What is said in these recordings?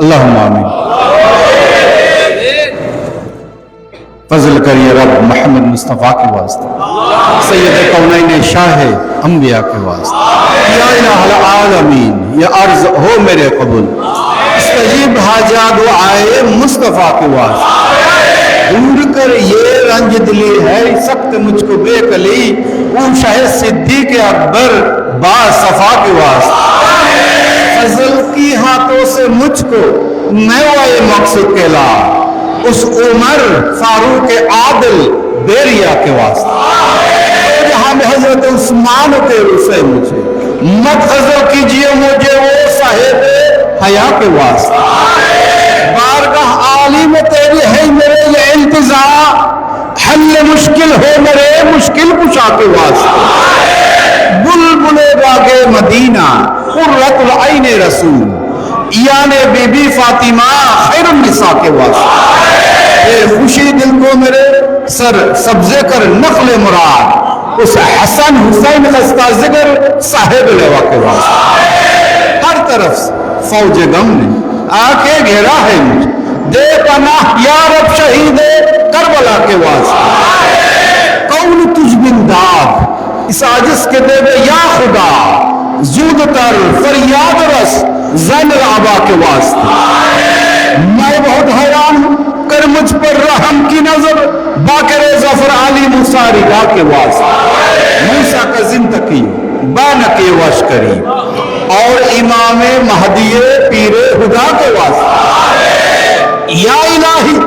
اللہ معامی فضل کریے رب محمد مصطفیٰ کے واسطے، سید کونین شاہ انبیاء کے واسطے۔ یا الہ العالمین، یا عرض ہو میرے قبول۔ استجیب حاجات و آئے مصطفیٰ کے واسطے۔ دور کر یہ رنج دلی ہے، سخت مجھ کو بے کلی۔ اون شاہ صدیق اکبر با صفا کے واسطے۔ کی ہاتھوں سے مجھ کو نیا مقصد کے لا۔ اس عمر فاروق عادل بیریا کے واسطہ جہاں میں حضرت عثمان کے روسے مجھے۔ مت حضر کیجیے مجھے وہ صاحب حیا کے واسطہ بارگاہ عالی میں تیری ہے میرے یہ انتظار۔ حل مشکل ہو میرے مشکل کشا کے واسطہ بلبلے باغ مدینہ۔ قرۃ العین رسول۔ ایان بی بی فاطمہ خیر النساء کے واسطے۔ اے خوشی دل کو میرے سر سبزے کر نقل مراد۔ اس حسن حسین خستہ ذکر صاحب لیوا کے واسطے۔ ہر طرف فوج غم نے۔ آ کے گھیرا ہے مجھے دے پناہ یا رب شہید کربلا کے واسطے۔ کون تجھ بن داد اس عاجز کے دے بے یا خدا۔ زود تر فریاد رس، زن العبا کے واسطے۔ میں بہت حیران ہوں، کر مجھ پر رحم کی نظر، باقر زفر علی مساری را کے واسطے۔ موسیٰ کا زندگی بانک وش کری اور امام مہدی پیر خدا کے واسطے۔ یا الہی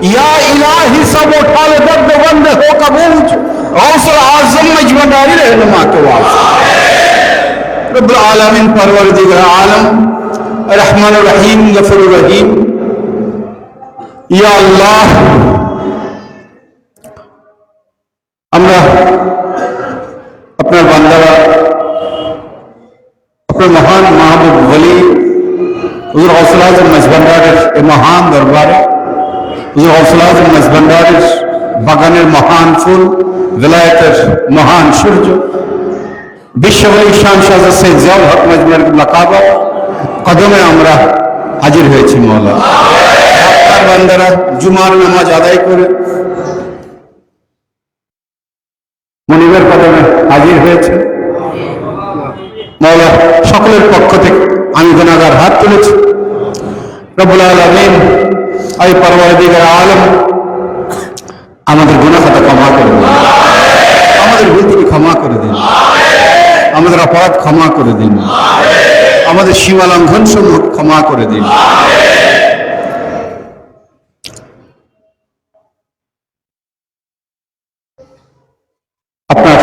یا الہی سب اٹھا لے درد بند ہو کا بوجھ غوث العظم مجمداری رہنما کے واسطے۔ রব্বুল আলমিন পরবরদিগার আলম রহমান রহিম, গফরুর রহিম। ইয়া আল্লাহ, আমরা আপনার বান্দারা, আপনার মহান মাহবুব বলি হুজুর হৌসলাজ মজবন্ডারের এ মহান দরবারে, হুজুর হৌসলাজ মজবন্ডারের বাগানের মহান ফুল বিলায়তের মহান সূর্য বিশ্ববলী শাহ সৈয়দ জিয়াউল হক মজবুর লাকাবা কদমে আমরা হাজির হয়েছি আপনার বান্দারা জুমার নামাজ আদায় করে মনিবের কদমে হাজির হয়েছে। মৌলা, সকলের পক্ষ থেকে আমি গুণাগার হাত তুলেছি। রবুল আলমিন এই পরবর্তীকার আলম, আমাদের গুণাখাতা ক্ষমা করে দিন। আমাদের ভুল থেকে ক্ষমা করে দিন। আমাদের অপরাধ ক্ষমা করে দিন। আমাদের সীমা লঙ্ঘন সমূহ ক্ষমা করে দিন। আপনার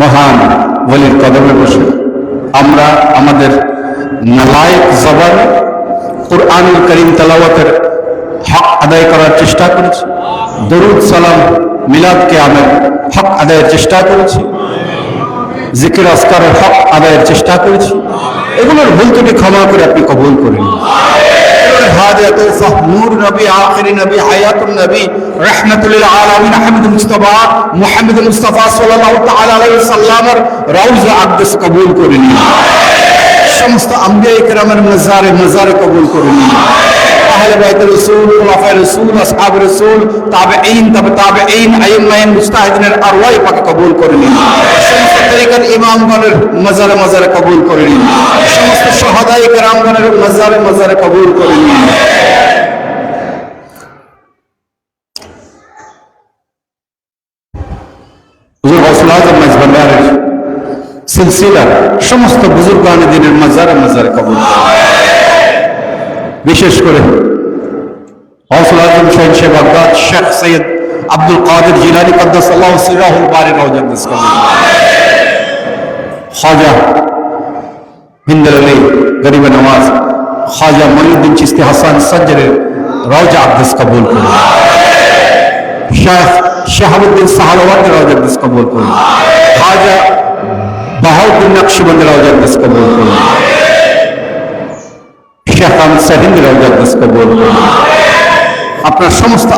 মহান বলির কদমে বসে আমরা আমাদের নালায়ক জবান কোরআনুল করিম তেলাওয়াতের হক আদায় করার চেষ্টা করেছি। দরুদ সালাম মিলাদকে আমের হক আদায়ের চেষ্টা করেছি। জিকির আসকারের হক আদায়ের চেষ্টা করেছি। এগুলোর ভুল ত্রুটি ক্ষমা করে আপনি কবুল করেন। নবী মুস্তাফা কবুল করে নিন সমস্ত আম্বিয়া ইকরামের মাজারে কবুল করে নিন সমস্ত সিলসিলা সমস্ত বুজুর্গান দিনের মাজারে মাজারে কবুল করে বিশেষ করে গৌসুল আজম শাহিন শেখ বাগদাদ শেখ সৈয়দ আব্দুল কাদের জিলানি কদ্দাস আল্লাহ সিরাহুল বারি রওজাদ্দিস কবুল খাজা হিন্দর আলী গরিব নওয়াজ খাজা মঈনুদ্দিন চিস্তি হাসান সজ্জরের রওজা আকদাস কবুল করুন। শাহ শাহাবুদ্দিন সাহাবাদের রওজা আকদাস কবুল করুন। খাজা বাহাউদ্দিন নকশবন্দ রওজা আকদাস কবুল করুন। শেখ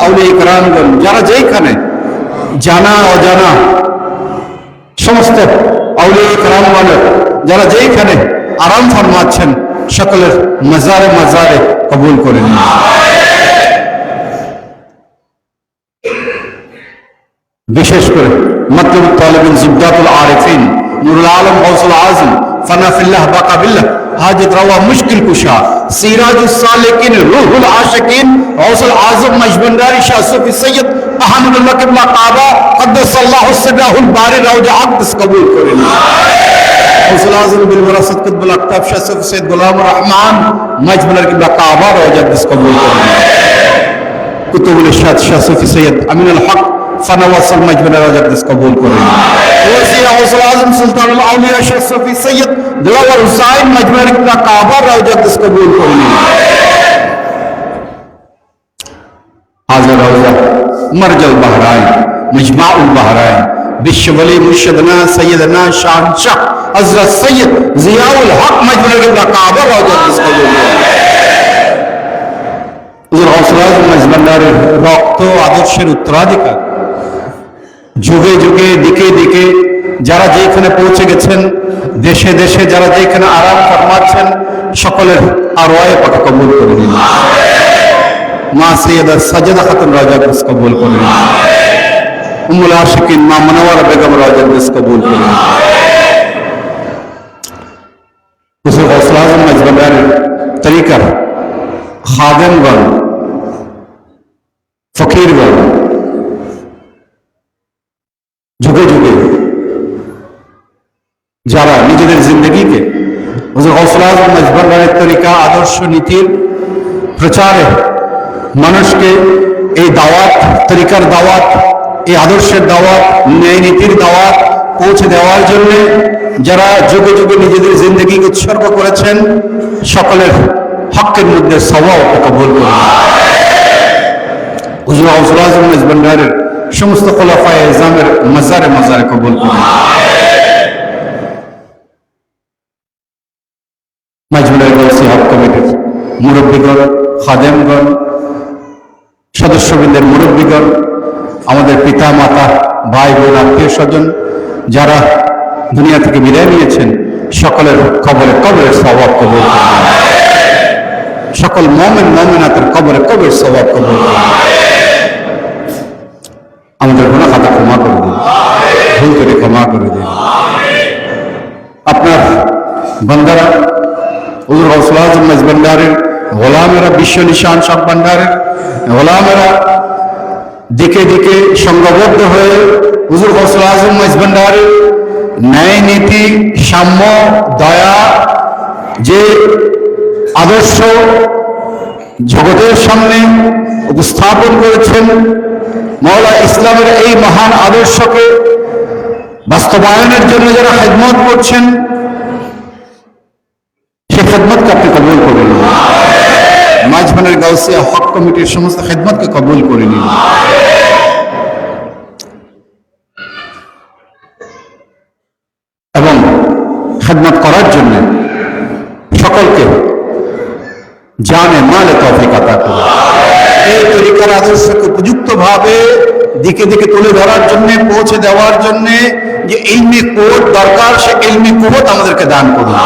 আউলিয়া ইকরামগণ, যারা যেইখানে জানা, অজানা সমস্ত আউলিয়া ইকরামগণের, যারা যেইখানে আরাম ফরমাচ্ছেন, সকলের মাজারে মাজারে কবুল করে নিন। বিশেষ করে মতলব তালেবিন জুবদাতুল আরিফিন, নুরুল আলম গৌসুল আজম, ফনাফিল্লাহ বাকাবিল্লাহ, হাজত রওয়া মুশকিল কুশা। সিরাজুস সালিকিন, রুহুল আশিকিন গৌসুল আজম মজবন্দারি শাহ সুফি সৈয়দ আহমদুল্লাহ কিবলা কাবা কদ্দাসাল্লাহু সিররাহুল বারি রওজা আকদস কবুল করে নিন গৌসুল আজম বিল ওয়ারাসাত কুতবুল আকতাব শাহ সুফি সৈয়দ গোলাম রহমান মজবন্দারি কিবলা কাবা রওজা আকদস কবুল করে নিন কুতুবুল ইরশাদ, শাহ সুফি সৈয়দ আমিনুল হক ফানাওয়াসল মজবুর রাজাকদিস কবুল করুন। ওসি গৌসুল আজম সুলতান আউলিয়া শেখ সফি সৈয়দ দিলাওয়ার হুসাইন মজমুর ইকতা কাবা রওজাত কবুল করুন রক্ত আদর্শের উত্তরাধিকারী যুগে যুগে দিকে দিকে যারা যেখানে পৌঁছে গেছেন দেশে দেশে যারা যেখানে আরাম ফরমাচ্ছেন সকলের আরও পাকে কবুল করে নিন। মা সৈয়দা সাজেদা খাতুন রাজা বিস কবুল করে নিন। উমুল আশিকিন মা মনোয়ারা বেগম রাজা বিস কবুল করে নিন। হুজুর মজবন্দারের তরিকার খাদেমগণ ফকিরগণ যুগে যুগে যারা নিজেদের জিন্দগিকে হুজুর তরিকা, আদর্শ নীতির প্রচারে মানুষকে এই দাওয়াত, তরিকার দাওয়াত, এই আদর্শের দাওয়াত, ন্যায় নীতির দাওয়াত পৌঁছে দেওয়ার জন্য যারা যুগে যুগে নিজেদের জিন্দগিকে উৎসর্গ করেছেন, সকলের হকের মধ্যে সবাও কবুল করুন। হুজুর হৌসুল আজম সমস্ত খোলাফায় ইজামের মাজারে মাজারে কবুল করুন। খাদেমগণ, সদস্যবৃন্দের মুরব্বীগণ, আমাদের পিতা মাতা ভাই বোন আত্মীয় স্বজন যারা দুনিয়া থেকে বিদায় নিয়েছেন, সকলের কবরে কবরের স্বভাব কবর সকল মমেন, মমেনাতের কবরে কবরের স্বভাব কবর আমাদের গুণা খাতা ক্ষমা করে দিন। ভুল করে ক্ষমা করে দিন। আপনার বন্দারা, হুজুর হৌসলাজ মেজবান্ডারের গোলামেরা বিশ্ব নিশান সব ভান্ডারের গোলামেরা দিকে দিকে সংঘবদ্ধ হয়ে হুজুর হৌসুল আজম মেজবান্ডারের ন্যায় নীতি, সাম্য, দয়া যে আদর্শ জগতের সামনে উপস্থাপন করেছেন, মৌলা ইসলামের এই মহান আদর্শকে বাস্তবায়নের জন্য যারা খেদমত করছেন, সে খেদমতকে আপনি মাঝখানের গাউসিয়া হক কমিটির সমস্ত খেদমতকে কবুল করে নিন। এবং খেদমত করার জন্য সকলকে জানে, মালে তফিক আতা এই তরিকার আদর্শকে উপযুক্ত ভাবে দিকে দিকে তুলে ধরার জন্য, পৌঁছে দেওয়ার জন্য যে ইলমি কোট দরকার, সে ইলমি কুবত আমাদেরকে দান করুন।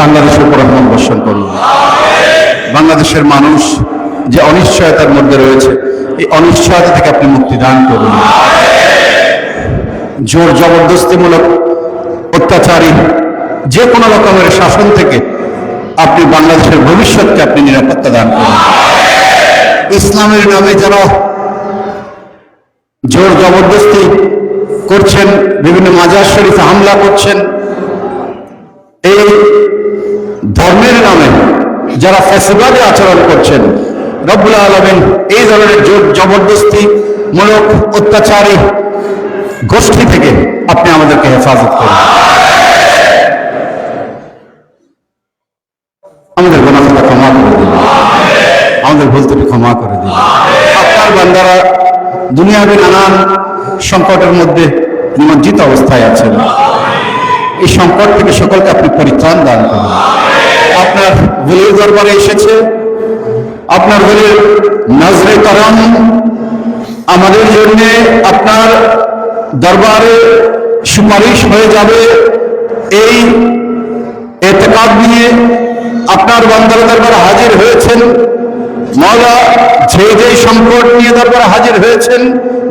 বাংলাদেশের উপর রহমান বর্ষণ করুন বাংলাদেশের মানুষ যে অনিশ্চয়তার মধ্যে রয়েছে, এই অনিশ্চয়তা থেকে আপনি মুক্তি দান করুন। জোর জবরদস্তিমূলক অত্যাচারী যে কোনো রকমের শাসন থেকে আপনি বাংলাদেশের ভবিষ্যৎকে আপনি নিরাপত্তা দান করুন। ইসলামের নামে যারা জোর জবরদস্তি করছেন, বিভিন্ন মাজার শরীফে হামলা করছেন, এই ধর্মের নামে যারা ফেসিবাদে আচরণ করছেন, রব্বুল আলমিন এই ধরনের জোর জবরদস্তি মূলক অত্যাচারী গোষ্ঠী থেকে আপনি আমাদেরকে হেফাজত করুন। আমাদের গোনাখাতা ক্ষমা করে দিন। আমাদের ভুল ত্রুটি ক্ষমা করে দিন। আপনার বান্দারা দুনিয়াবি নানান সংকটের মধ্যে নিমজ্জিত অবস্থায় আছেন। এই সংকট থেকে সকলকে আপনি পরিত্রাণ দান করুন। আপনার ভুলের দরবারে এসেছে। আপনার ঘরের নজরে করম আমাদের জন্য আপনার দরবারে সুপারিশ হয়ে যাবে। এই এতেকাদ নিয়ে আপনার বান্দার দরবারে হাজির হয়েছেন। মৌলা যে যে সংকট নিয়ে দরবারে হাজির হয়েছেন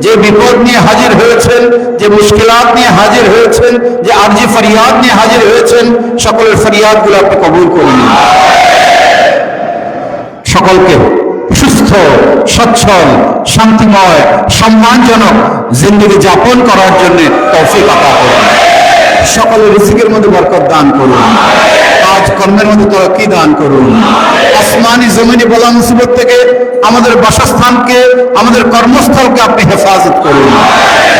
যে বিপদ নিয়ে হাজির হয়েছেন, যে মুশকিলাত নিয়ে হাজির হয়েছেন, যে আরজি ফরিয়াদ নিয়ে হাজির হয়েছেন, সকলের ফরিয়াদগুলো আপনি কবুল করুন। সকলকে সুস্থ, সচ্ছল, শান্তিময়, সম্মানজনক জিন্দগি যাপন করার জন্য তৌফিক আতা করুন। সকলের রিজিকের মধ্যে বরকত দান করুন। কাজ কর্মের মধ্যে তরক্কি দান করুন। আসমানি জমিনি বলা মুসিবত থেকে আমাদের বাসস্থানকে, আমাদের কর্মস্থলকে আপনি হেফাজত করুন।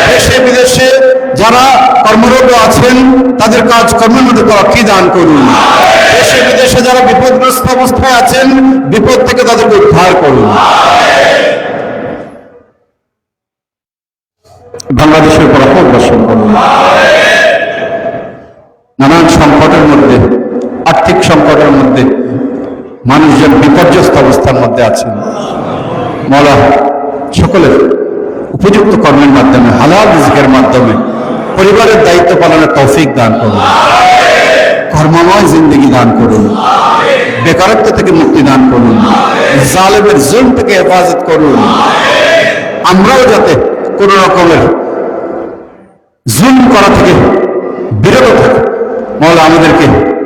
দেশে, বিদেশে যারা কর্মরত আছেন, তাদের কাজ কর্মের মধ্যে তরক্কি দান করুন। দেশে, বিদেশে যারা বিপদগ্রস্ত অবস্থায় আছেন, বিপদ থেকে তাদেরকে উদ্ধার করুন। বাংলাদেশের রহমত বর্ষণ করুন। নানান সংকটের মধ্যে, আর্থিক সংকটের মধ্যে মানুষজন বিপর্যস্ত অবস্থার মধ্যে আছেন। মলা, সকলের উপযুক্ত কর্মের মাধ্যমে, হালাল রিজিকের মাধ্যমে, পরিবারের দায়িত্ব পালনের তৌফিক দান করুন। কর্মময় জিন্দগি দান করুন। বেকারত্ব থেকে মুক্তি দান করুন। জালেমের জুম থেকে হেফাজত করুন। আমরাও যাতে কোন রকমের জুল করা থেকে বিরত থাকি। মৌলা, আমাদেরকে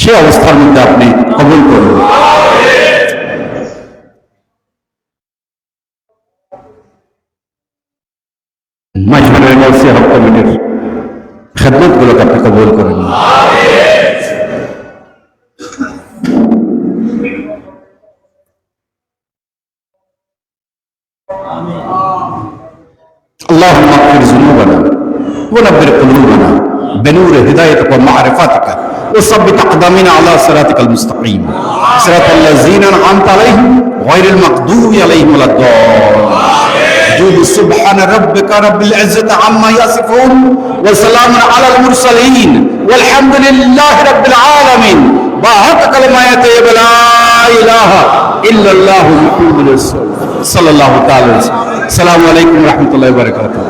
সে অবস্থার মধ্যে আপনি কবুল করুন মজবুরের মৌসি হক কমিটির খেদমত গুলোকে আপনি কবুল করেন اللهم اغفر ذنوبنا ونبر قلوبنا بنور هدايتك ومعرفتك وثبت اقدامنا على صراطك المستقيم. صراط الذين أنعمت عليهم غير المغضوب عليهم ولا الضالين. سبحان ربك رب العزة عما يصفون وسلام على المرسلين والحمد لله رب العالمين. باهت كلمات لا إله إلا الله محمد رسول صلى الله تعالى وسلم. السلام عليكم ورحمة الله وبركاته.